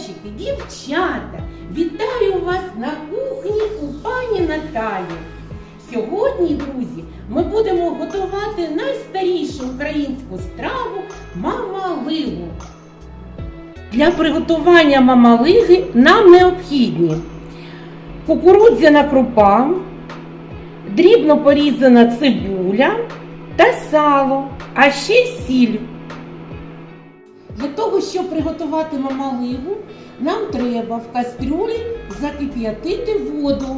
Хлопчики, дівчата. Вітаю вас на кухні у пані Наталі. Сьогодні, друзі, ми будемо готувати найстарішу українську страву мамалигу. Для приготування мамалиги нам необхідні кукурудзяна крупа, дрібно порізана цибуля та сало, а ще сіль. Для того, щоб приготувати мамалигу, нам треба в кастрюлі закип'ятити воду.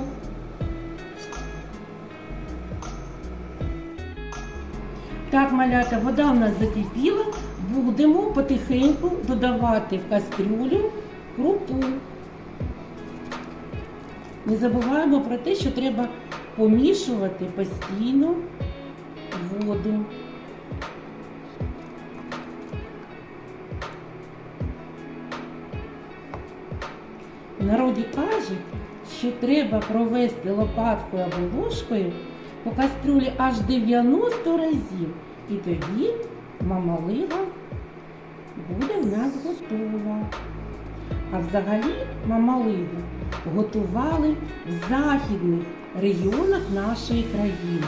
Так, малята, вода в нас закипіла. Будемо потихеньку додавати в кастрюлю крупу. Не забуваємо про те, що треба помішувати постійно воду. Народі кажуть, що треба провести лопаткою або ложкою по кастрюлі аж 90 разів. І тоді мамалига буде в нас готова. А взагалі мамалигу готували в західних регіонах нашої країни,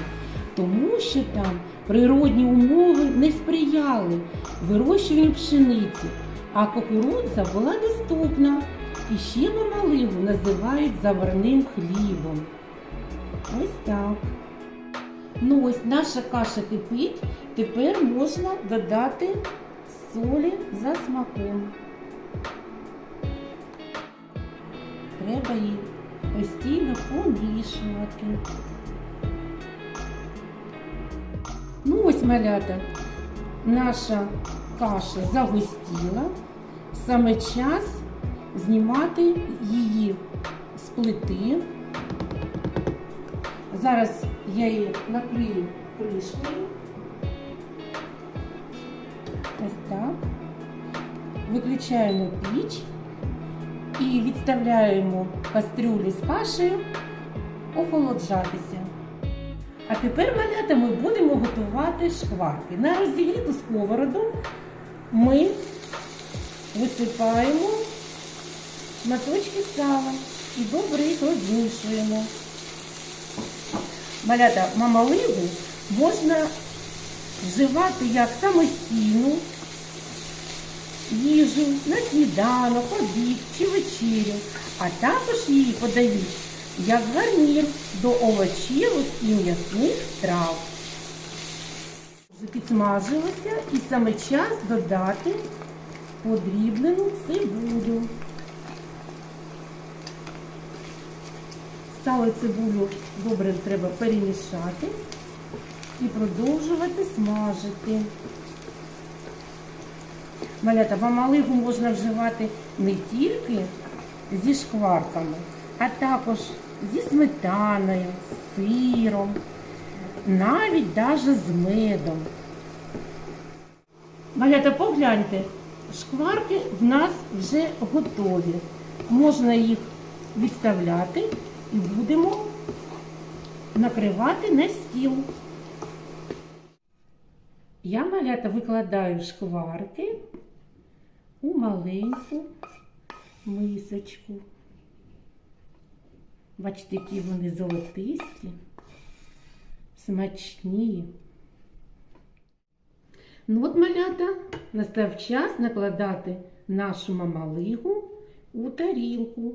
тому що там природні умови не сприяли вирощуванню пшениці, а кукурудза була доступна. І ще мамалигу називають заварним хлібом. Ось так. Ну ось наша каша кипить, тепер можна додати солі за смаком. Треба її постійно помішувати. Ну ось малята, наша каша загустіла. Саме час знімати її з плити. Зараз я її накрию кришкою. Ось так. Виключаємо піч і відставляємо кастрюлі з кашею охолоджатися. А тепер, малята, ми будемо готувати шкварки. На розігріту сковороду ми висипаємо шматочки сала і добре їх розмішуємо. Малята мамалигу можна вживати як самостійну їжу на сніданок, обід чи вечерю, а також її подають як гарнір до овочевих і м'ясних трав. Вже підсмажилося і саме час додати подрібнену цибулю. Сало цибулю добре треба перемішати і продовжувати смажити. Малята, мамалигу можна вживати не тільки зі шкварками, а також зі сметаною, сиром, навіть даже з медом. Малята, погляньте, шкварки в нас вже готові. Можна їх відставляти і будемо накривати на стіл. Я малята викладаю шкварки у маленьку мисочку. Бачите, які вони золотисті, смачні. Ну от малята, настав час накладати нашу мамалигу у тарілку.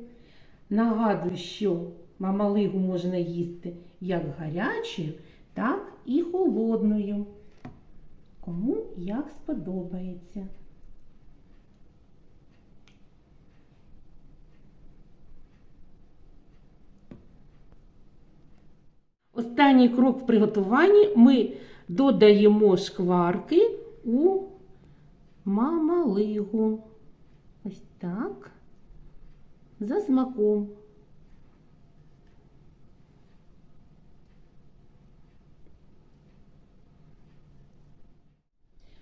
Нагадую, що мамалигу можна їсти як гарячою, так і холодною. Кому як сподобається. Останній крок в приготуванні ми додаємо шкварки у мамалигу. Ось так. За смаком.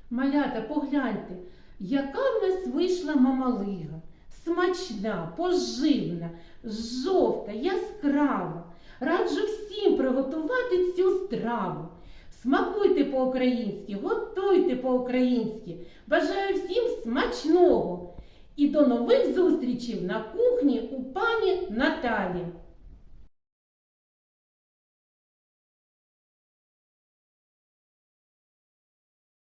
Малята, погляньте, яка в нас вийшла мамалига. Смачна, поживна, жовта, яскрава. Раджу всім приготувати цю страву. Смакуйте по-українськи, готуйте по-українськи. Бажаю всім смачного і до нових зустрічей на кухні у пані Наталі.